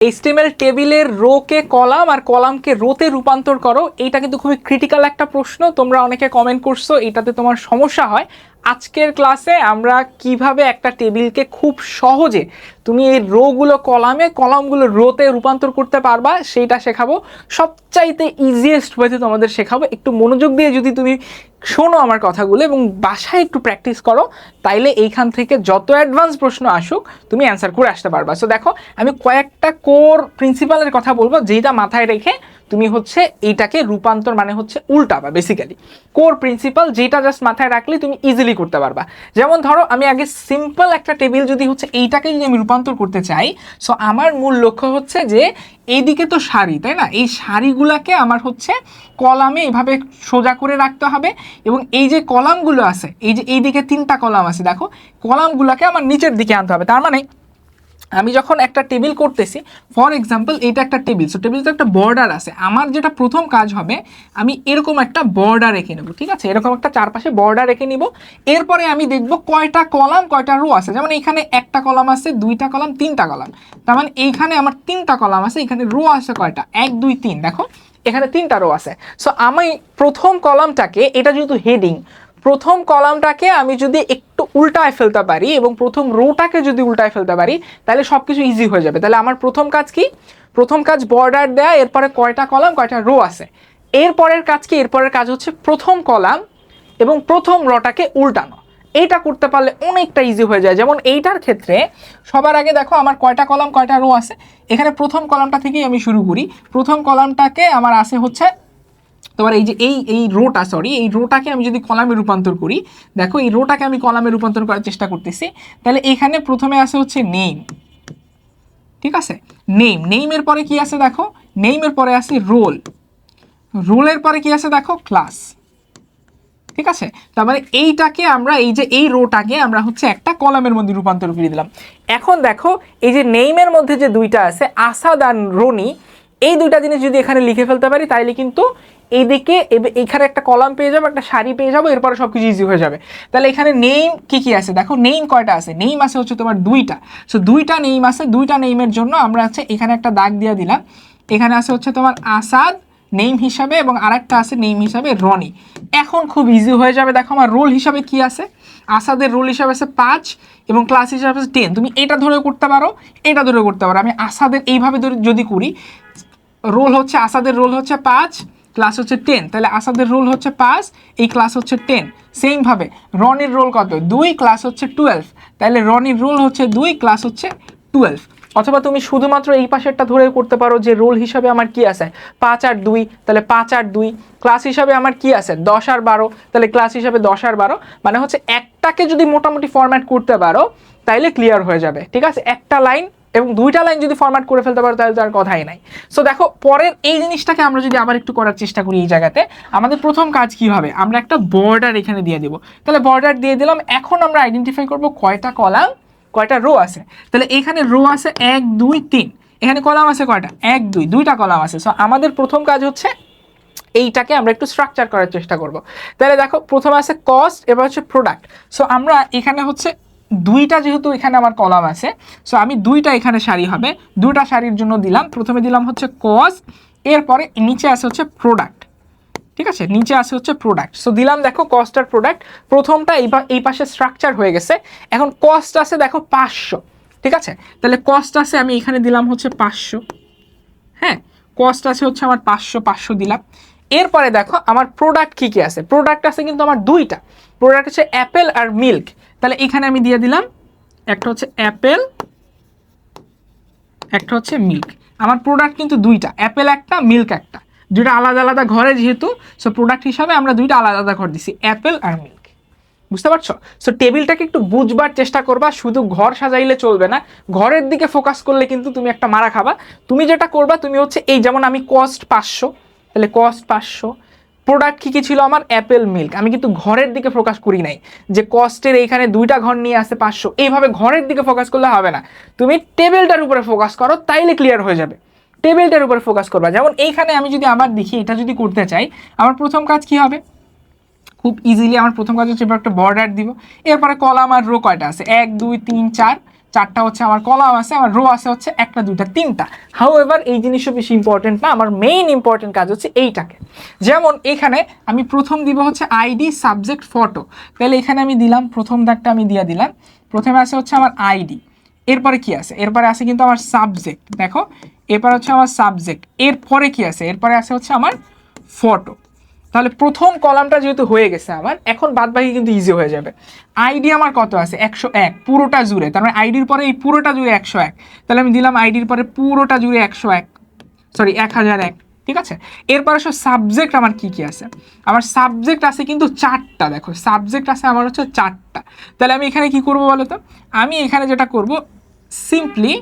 HTML টেবিলের রোকে column আর কলামকে রোতে রূপান্তর করো এটা কিন্তু খুবই ক্রিটিক্যাল একটা প্রশ্ন। তোমরা অনেকে কমেন্ট করছ, এটাতে তোমার সমস্যা হয়। আজকের ক্লাসে আমরা কীভাবে একটা টেবিলকে খুব সহজে তুমি এই রোগুলো কলামে কলামগুলো রোতে রূপান্তর করতে পারবা, সেইটা শেখাবো। সবচাইতে ইজিয়েস্ট ওয়েতে তোমাদের শেখাবো। একটু মনোযোগ দিয়ে যদি তুমি শোনো আমার কথাগুলো এবং বাসায় একটু প্র্যাকটিস করো, তাইলে এইখান থেকে যত অ্যাডভান্স প্রশ্ন আসুক, তুমি অ্যান্সার করে আসতে পারবা। সো দেখো, আমি কয়েকটা কোর প্রিন্সিপালের কথা বলব যেটা মাথায় রেখে তুমি হচ্ছে এইটাকে রূপান্তর মানে হচ্ছে উল্টাবা বেসিক্যালি কোর প্রিন্সিপাল যেটা জাস্ট মাথায় রাখলে তুমি ইজিলি করতে পারবা। যেমন ধরো, আমি আগে সিম্পল একটা টেবিল যদি হচ্ছে এইটাকে যদি আমি রূপান্তর করতে চাই সো আমার মূল লক্ষ্য হচ্ছে যে এইদিকে তো শাড়ি, তাই না? এই শাড়িগুলাকে আমার হচ্ছে কলামে এভাবে সোজা করে রাখতে হবে এবং এই যে কলামগুলো আছে, এই যে এইদিকে তিনটা কলাম আছে, দেখো, কলামগুলোকে আমার নিচের দিকে আনতে হবে। তার মানে আমি যখন একটা টেবিল করতেছি ফর এক্সাম্পল এটা একটা টেবিল সো টেবিল তো একটা বর্ডার আছে। আমার যেটা প্রথম কাজ হবে, আমি এরকম একটা বর্ডার রেখে নেব, ঠিক আছে? এরকম একটা চারপাশে বর্ডার রেখে নিব। এরপরে আমি দেখব কয়টা কলাম কয়টা রো আছে। যেমন এইখানে একটা কলাম আছে, দুইটা কলাম তিনটা কলাম তার মানে এইখানে আমার তিনটা কলাম আছে, এখানে রো আছে কয়টা? এক, দুই, তিন, দেখো? এখানে তিনটা রো আছে। সো আমি প্রথম কলামটাকে এটা যেহেতু হেডিং প্রথম কলামটাকে আমি যদি একটু উল্টায় ফেলতে পারি এবং প্রথম রোটাকে যদি উল্টায় ফেলতে পারি, তাহলে সব কিছু ইজি হয়ে যাবে। তাহলে আমার প্রথম কাজ কি? প্রথম কাজ বর্ডার দেয়া, এরপরে কয়টা কলাম, কয়টা রো আছে। এরপরের কাজ কি? এরপরের কাজ হচ্ছে প্রথম কলাম এবং প্রথম রটাকে উল্টানো। এইটা করতে পারলে অনেকটা ইজি হয়ে যায়। যেমন এইটার ক্ষেত্রে সবার আগে দেখো আমার কয়টা কলাম, কয়টা রো আছে। এখানে প্রথম কলামটা থেকেই আমি শুরু করি। প্রথম কলামটাকে আমার আছে হচ্ছে তোমার এই যে এই এই রোটা সরি এই রোটাকে আমি যদি কলামে রূপান্তর করি, দেখো এই রোটাকে আমি কলামে রূপান্তর করার চেষ্টা করতেছি। তাহলে এখানে প্রথমে আছে হচ্ছে নেম ঠিক আছে? নেম নেইমের পরে কি আছে দেখো? নেইমের পরে আছে রোল রোলের পরে কি আছে দেখো? ক্লাস ঠিক আছে? তার মানে এইটাকে আমরা, এই যে এই রোটাকে আমরা হচ্ছে একটা কলামের মধ্যে রূপান্তর করে দিলাম। এখন দেখো, এই যে নেইমের মধ্যে যে দুইটা আছে আসাদ আর রনি এই দুইটা জিনিস যদি এখানে লিখে ফেলতে পারি, তাইলে কিন্তু এইদিকে এইখানে একটা কলাম পেয়ে যাব, একটা শাড়ি পেয়ে যাব, এরপরে সব কিছু ইজি হয়ে যাবে। তাহলে এখানে নেইম কি কি আছে? দেখো নেইম কয়টা আছে? নেইম আছে হচ্ছে তোমার দুইটা। সো দুইটা নেইম আছে, দুইটা নেইমের জন্য আমরা হচ্ছে এখানে একটা দাগ দিয়ে দিলাম। এখানে আছে হচ্ছে তোমার আসাদ নেম হিসাবে, এবং আরেকটা আছে নেম হিসাবে রনি। এখন খুব ইজি হয়ে যাবে, দেখো আমার রোল হিসাবে কি আছে? আসাদের রোল হিসাবে আছে পাঁচ, এবং ক্লাস হিসাবে আছে টেন তুমি এটা ধরে করতে পারো, এটা ধরে করতে পারো। আমি আসাদের এইভাবে যদি করি রোল হচ্ছে আসাদের রোল হচ্ছে পাঁচ, ক্লাস হচ্ছে টেন। তাহলে আসাদের রোল হচ্ছে পাঁচ, এই ক্লাস হচ্ছে টেন। সেমভাবে রনির রোল কত? দুই, ক্লাস হচ্ছে টুয়েলভ। তাহলে রনির রোল হচ্ছে দুই, ক্লাস হচ্ছে টুয়েলভ। অথবা তুমি শুধুমাত্র এই পাশেরটা ধরে করতে পারো যে রোল হিসাবে আমার কি আছে? পাঁচ আর দুই, তাহলে পাঁচ আর দুই। ক্লাস হিসাবে আমার কি আছে? দশ আর বারো। তাহলে ক্লাস হিসাবে দশ আর বারো। মানে হচ্ছে একটাকে যদি মোটামুটি ফরম্যাট করতে পারো, তাইলে ক্লিয়ার হয়ে যাবে। ঠিক আছে? একটা লাইন এবং দুইটা লাইন যদি ফরম্যাট করে ফেলতে পারো, তাহলে তার কথাই নাই। সো দেখো, পরের এই জিনিসটাকে আমরা যদি আবার একটু করার চেষ্টা করি এই জায়গাতে, আমাদের প্রথম কাজ কি হবে? আমরা একটা বর্ডার এখানে দিয়ে দিব। তাহলে বর্ডার দিয়ে দিলাম, এখন আমরা আইডেন্টিফাই করব কয়টা কলাম কয়টা রো আছে। তাহলে এখানে রো আছে এক, দুই, তিন। এখানে কলাম আছে কয়টা? এক, দুই, দুইটা কলাম আছে। সো আমাদের প্রথম কাজ হচ্ছে এইটাকে আমরা একটু স্ট্রাকচার করার চেষ্টা করব। তাহলে দেখো, প্রথমে আছে কস্ট এবার হচ্ছে প্রোডাক্ট সো আমরা এখানে হচ্ছে দুইটা যেহেতু এখানে আমার কলাম আছে সো আমি দুইটা এখানে শাড়ি হবে। দুইটা শাড়ির জন্য দিলাম। প্রথমে দিলাম হচ্ছে কস্ট এরপরে নিচে আছে হচ্ছে প্রোডাক্ট ঠিক আছে? নিচে আছে হচ্ছে প্রোডাক্ট সো দিলাম দেখো কস্ট আর প্রোডাক্ট প্রথমটা এই এই পাশে স্ট্রাকচার হয়ে গেছে। এখন কস্ট আছে দেখো পাঁচশো। ঠিক আছে? তাহলে কস্ট আছে, আমি এখানে দিলাম হচ্ছে পাঁচশো। হ্যাঁ? কস্ট আছে হচ্ছে আমার পাঁচশো পাঁচশো দিলাম। এরপরে দেখো আমার প্রোডাক্ট কী কী আছে? প্রোডাক্ট আছে কিন্তু আমার দুইটা। প্রোডাক্ট হচ্ছে অ্যাপেল আর মিল্ক তাহলে এখানে আমি দিয়ে দিলাম, একটা হচ্ছে অ্যাপেল, একটা হচ্ছে মিল্ক। আমার প্রোডাক্ট কিন্তু দুইটা, অ্যাপেল একটা, মিল্ক একটা। দুইটা আলাদা আলাদা ঘরে যেহেতু সো প্রোডাক্ট হিসাবে আমরা দুইটা আলাদা আলাদা ঘর দিছি, অ্যাপেল আর মিল্ক। বুঝতে পারছ? সো টেবিলটাকে একটু বুঝবার চেষ্টা করবা, শুধু ঘর সাজাইলে চলবে না, ঘরের দিকে ফোকাস করলে কিন্তু তুমি একটা মারা খাবা। তুমি যেটা করবা, তুমি হচ্ছে এই, যেমন আমি কস্ট পাঁচশো, তাহলে কস্ট পাঁচশো প্রোডাক্ট কী কী ছিল আমার? অ্যাপেল মিল্ক আমি কিন্তু ঘরের দিকে ফোকাস করি নাই যে কস্টের এইখানে দুইটা ঘর নিয়ে আসে পাঁচশো। এইভাবে ঘরের দিকে ফোকাস করলে হবে না। তুমি টেবিলটার উপরে ফোকাস করো, তাইলে ক্লিয়ার হয়ে যাবে। টেবিলটার উপরে ফোকাস করবা। যেমন এইখানে আমি যদি আবার দেখি, এটা যদি করতে চাই, আমার প্রথম কাজ কি হবে? খুব ইজিলি আমার প্রথম কাজ হচ্ছে একটা বর্ডার দিব। এরপরে কলাম আর রো কয়টা আছে? এক, দুই, তিন, চার। চারটা হচ্ছে আমার কলাম আছে, আমার রো আছে হচ্ছে একটা, দুইটা, তিনটা। হাউ এভার এই জিনিসও বেশি ইম্পর্টেন্ট না, আমার মেইন ইম্পর্টেন্ট কাজ হচ্ছে এইটাকে। যেমন এখানে আমি প্রথম দিব হচ্ছে আইডি সাবজেক্ট ফটো তাহলে এখানে আমি দিলাম, প্রথম দাগটা আমি দিয়ে দিলাম। প্রথমে আছে হচ্ছে আমার আইডি এরপরে কি আছে? এরপরে আছে কিন্তু আমার সাবজেক্ট দেখো। এরপরে হচ্ছে আমার সাবজেক্ট এরপরে কি আছে? এরপরে আছে হচ্ছে আমার ফটো তাহলে প্রথম কলামটা যেহেতু হয়ে গেছে আমার, এখন বাদ বাকি কিন্তু ইজি হয়ে যাবে। আইডি আমার কত আছে? একশো এক, পুরোটা জুড়ে। তার মানে আইডির পরে এই পুরোটা জুড়ে একশো এক। তাহলে আমি দিলাম আইডির পরে পুরোটা জুড়ে একশো এক। সরি এক হাজার এক। ঠিক আছে? এরপর আসো সাবজেক্ট আমার কি কি আছে? আমার সাবজেক্ট আছে কিন্তু চারটা, দেখো। সাবজেক্ট আছে আমার হচ্ছে চারটা। তাহলে আমি এখানে কি করব বলো তো? আমি এখানে যেটা করব সিম্পলি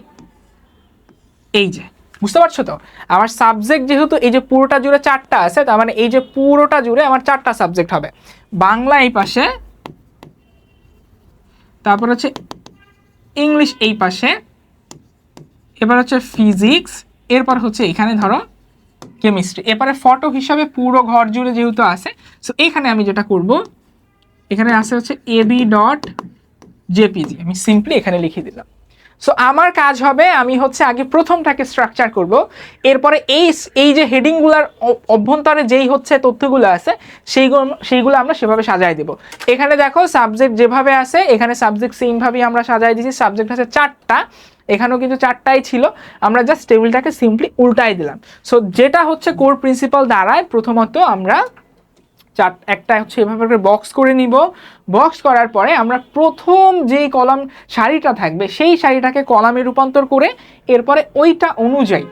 এই যে বুঝতে পারছ তো? আমার সাবজেক্ট যেহেতু এই যে পুরোটা জুড়ে চারটা আছে, তার মানে এই যে পুরোটা জুড়ে আমার চারটা সাবজেক্ট হবে। বাংলা এই পাশে, তারপর হচ্ছে ইংলিশ এই পাশে, এবার হচ্ছে ফিজিক্স এরপর হচ্ছে এখানে ধরো কেমিস্ট্রি এরপরে ফটো হিসাবে পুরো ঘর জুড়ে যেহেতু আছে সো এখানে আমি যেটা করব, এখানে আছে হচ্ছে এবি ডট জেপিজি আমি সিম্পলি এখানে লিখে দিলাম। সো আমার কাজ হবে আমি হচ্ছে আগে প্রথমটাকে স্ট্রাকচার করব। এরপরে এই এই যে হেডিংগুলোর অভ্যন্তরে যেই হচ্ছে তথ্যগুলো আছে, সেইগুলো সেইগুলো আমরা সেভাবে সাজাই দেব। এখানে দেখো সাবজেক্ট যেভাবে আছে, এখানে সাবজেক্ট সেমভাবেই আমরা সাজাই দিয়েছি। সাবজেক্ট আছে চারটা, এখানেও কিন্তু চারটাই ছিল। আমরা জাস্ট টেবিলটাকে সিম্পলি উল্টাই দিলাম। সো যেটা হচ্ছে কোর প্রিন্সিপাল দ্বারায় প্রথমত আমরা চার, একটা হচ্ছে এভাবে করে বক্স করে নিব। বক্স করার পরে আমরা প্রথম যেই কলাম, শাড়িটা থাকবে, সেই শাড়িটাকে কলামে রূপান্তর করে এরপরে ওইটা অনুযায়ী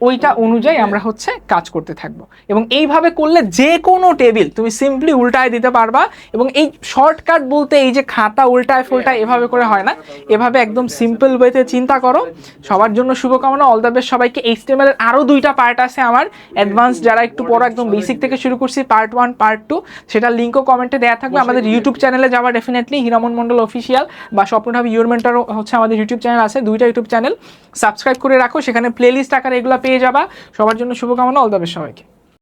ওইটা অনুযায়ী আমরা হচ্ছে কাজ করতে থাকব। এবং এইভাবে করলে যে কোনো টেবিল তুমি সিম্পলি উল্টায় দিতে পারবা এবং এই শর্টকাট বলতে এই যে খাতা উল্টায় ফুলটায় এভাবে করে হয় না। এভাবে একদম সিম্পল ওয়েতে চিন্তা করো। সবার জন্য শুভকামনা অল দ্য বেস্ট সবাইকে। এইচটিএমএল এর আরও দুইটা পার্ট আছে আমার। অ্যাডভান্স যারা একটু পড়ো একদম বেসিক থেকে শুরু করছি পার্ট ওয়ান পার্ট টু সেটা লিঙ্কও কমেন্টে দেওয়া থাকবে। আমাদের ইউটিউব চ্যানেলে যাওয়া ডেফিনেটলি হিরামন মন্ডল অফিসিয়াল বা স্বপ্নভাবি ইউর মেন্টারও হচ্ছে আমাদের ইউটিউব চ্যানেল আছে দুইটা ইউটিউব চ্যানেল সাবস্ক্রাইব করে রাখো। সেখানে প্লেলিস্ট আকারে এগুলো পেয়ে যাবা। সবার জন্য শুভকামনা অল দ্য বেস্ট সবাইকে।